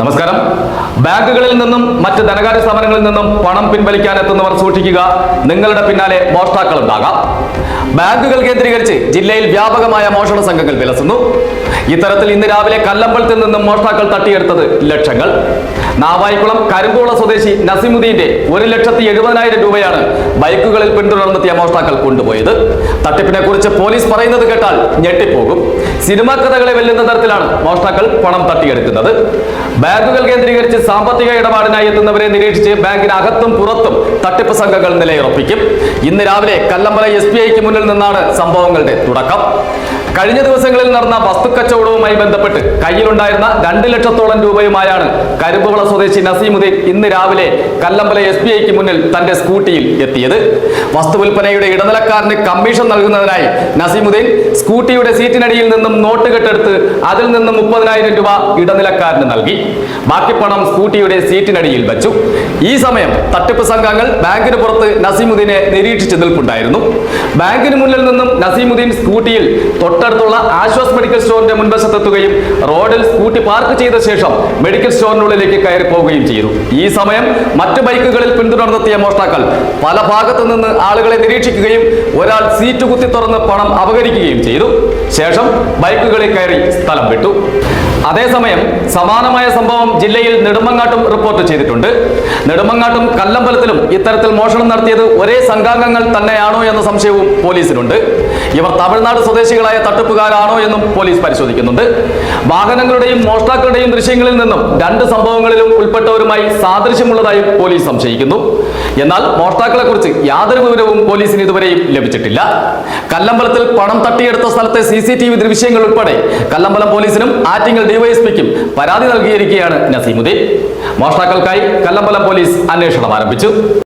നമസ്കാരം. ബാങ്കുകളിൽ നിന്നും മറ്റ് ധനകാര്യ സ്ഥാപനങ്ങളിൽ നിന്നും പണം പിൻവലിക്കാൻ എത്തുന്നവർ സൂക്ഷിക്കുക. നിങ്ങളുടെ പിന്നാലെ മോഷ്ടാക്കൾ ഉണ്ടാകാം ബാങ്കുകൾ കേന്ദ്രീകരിച്ച് ജില്ലയിൽ വ്യാപകമായ മോഷണ സംഘങ്ങൾ വിലസുന്നു. ഇത്തരത്തിൽ ഇന്ന് രാവിലെ കല്ലമ്പലത്തിൽ നിന്നും മോഷ്ടാക്കൾ തട്ടിയെടുത്തത് ലക്ഷങ്ങൾ. നാവായിക്കുളം കരുങ്കോള സ്വദേശി നസിമുദ്ദീന്റെ ഒരു ലക്ഷത്തി എഴുപതിനായിരം രൂപയാണ് ബൈക്കുകളിൽ പിന്തുടർന്നെത്തിയ മോഷ്ടാക്കൾ കൊണ്ടുപോയത്. തട്ടിപ്പിനെ കുറിച്ച് പോലീസ് പറയുന്നത് കേട്ടാൽ ഞെട്ടിപ്പോകും. സിനിമാ കഥകളെ വെല്ലുന്ന തരത്തിലാണ് മോഷ്ടാക്കൾ പണം തട്ടിയെടുക്കുന്നത്. ബാങ്കുകൾ കേന്ദ്രീകരിച്ച് സാമ്പത്തിക ഇടപാടിനായി എത്തുന്നവരെ നിരീക്ഷിച്ച് ബാങ്കിനകത്തും പുറത്തും തട്ടിപ്പ് സംഘങ്ങൾ നിലയുറപ്പിക്കും. ഇന്ന് രാവിലെ കല്ലമ്പല എസ് മുന്നിൽ നിന്നാണ് സംഭവങ്ങളുടെ തുടക്കം. കഴിഞ്ഞ ദിവസങ്ങളിൽ നടന്ന വസ്തുക്കച്ചവടവുമായി ബന്ധപ്പെട്ട് കയ്യിലുണ്ടായിരുന്ന രണ്ട് ലക്ഷത്തോളം രൂപയുമായാണ് കരുമ്പുള സ്വദേശി നസീമുദ്ദീൻ ഇന്ന് രാവിലെ കല്ലമ്പല എസ് ബി ഐക്ക് മുന്നിൽ തന്റെ സ്കൂട്ടിയിൽ എത്തിയത്. വസ്തു വിൽപ്പനയുടെ ഇടനിലക്കാരന് കമ്മീഷൻ നൽകുന്നതിനായി നസീമുദ്ദീൻ സ്കൂട്ടിയുടെ സീറ്റിനടിയിൽ നിന്നും നോട്ട് കെട്ടെടുത്ത് അതിൽ നിന്നും മുപ്പതിനായിരം രൂപ ഇടനിലക്കാരന് നൽകി. ബാക്കി പണം സ്കൂട്ടിയുടെ സീറ്റിനടിയിൽ വെച്ചു. ഈ സമയം തട്ടിപ്പ് സംഘങ്ങൾ ബാങ്കിന് പുറത്ത് നസീമുദ്ദീനെ നിരീക്ഷിച്ചു നിൽപ്പുണ്ടായിരുന്നു. ബാങ്കിന് മുന്നിൽ നിന്നും നസീമുദ്ദീൻ സ്കൂട്ടിയിൽ തൊട്ടടുത്തുള്ള ആശ്വാസ് മെഡിക്കൽ സ്റ്റോറിന്റെ മുൻവശത്തെത്തുകയും റോഡിൽ സ്കൂട്ടി പാർക്ക് ചെയ്ത ശേഷം മെഡിക്കൽ സ്റ്റോറിനുള്ളിലേക്ക് കയറി പോവുകയും ചെയ്തു. ഈ സമയം മറ്റു ബൈക്കുകളിൽ പിന്തുടർന്നെത്തിയ മോഷ്ടാക്കൾ പല ഭാഗത്തു നിന്ന് ആളുകളെ നിരീക്ഷിക്കുകയും ഒരാൾ സീറ്റ് കുത്തി തുറന്ന് പണം അപകരിക്കുകയും ചെയ്തു. ശേഷം ബൈക്കുകളിൽ കയറി സ്ഥലം വിട്ടു. അതേസമയം സമാനമായ സംഭവം ജില്ലയിൽ നെടുമങ്ങാട്ടും റിപ്പോർട്ട് ചെയ്തിട്ടുണ്ട്. നെടുമങ്ങാട്ടും കല്ലമ്പലത്തിലും ഇത്തരത്തിൽ മോഷണം നടത്തിയത് ഒരേ സംഘാംഗങ്ങൾ തന്നെയാണോ എന്ന സംശയവും പോലീസിനുണ്ട്. ഇവർ തമിഴ്നാട് സ്വദേശികളായ തട്ടിപ്പുകാരാണോ എന്നും പോലീസ് പരിശോധിക്കുന്നുണ്ട്. വാഹനങ്ങളുടെയും മോഷ്ടാക്കളുടെയും ദൃശ്യങ്ങളിൽ നിന്നും രണ്ട് സംഭവങ്ങളിലും ഉൾപ്പെട്ടവരുമായി സാദൃശ്യമുള്ളതായും പോലീസ് സംശയിക്കുന്നു. എന്നാൽ മോഷ്ടാക്കളെ കുറിച്ച് യാതൊരു വിവരവും പോലീസിന് ഇതുവരെയും ലഭിച്ചിട്ടില്ല. കല്ലമ്പലത്തിൽ പണം തട്ടിയെടുത്ത സ്ഥലത്തെ സി സി ടി വി ദൃശ്യങ്ങൾ ഉൾപ്പെടെ കല്ലമ്പലം പോലീസിനും ആറ്റിങ്ങൽ ഡിവൈഎസ്പിക്കും പരാതി നൽകിയിരിക്കുകയാണ് നസീമുദ്ദീൻ. മോഷ്ടാക്കൾക്കായി കല്ലമ്പലം പോലീസ് അന്വേഷണം ആരംഭിച്ചു.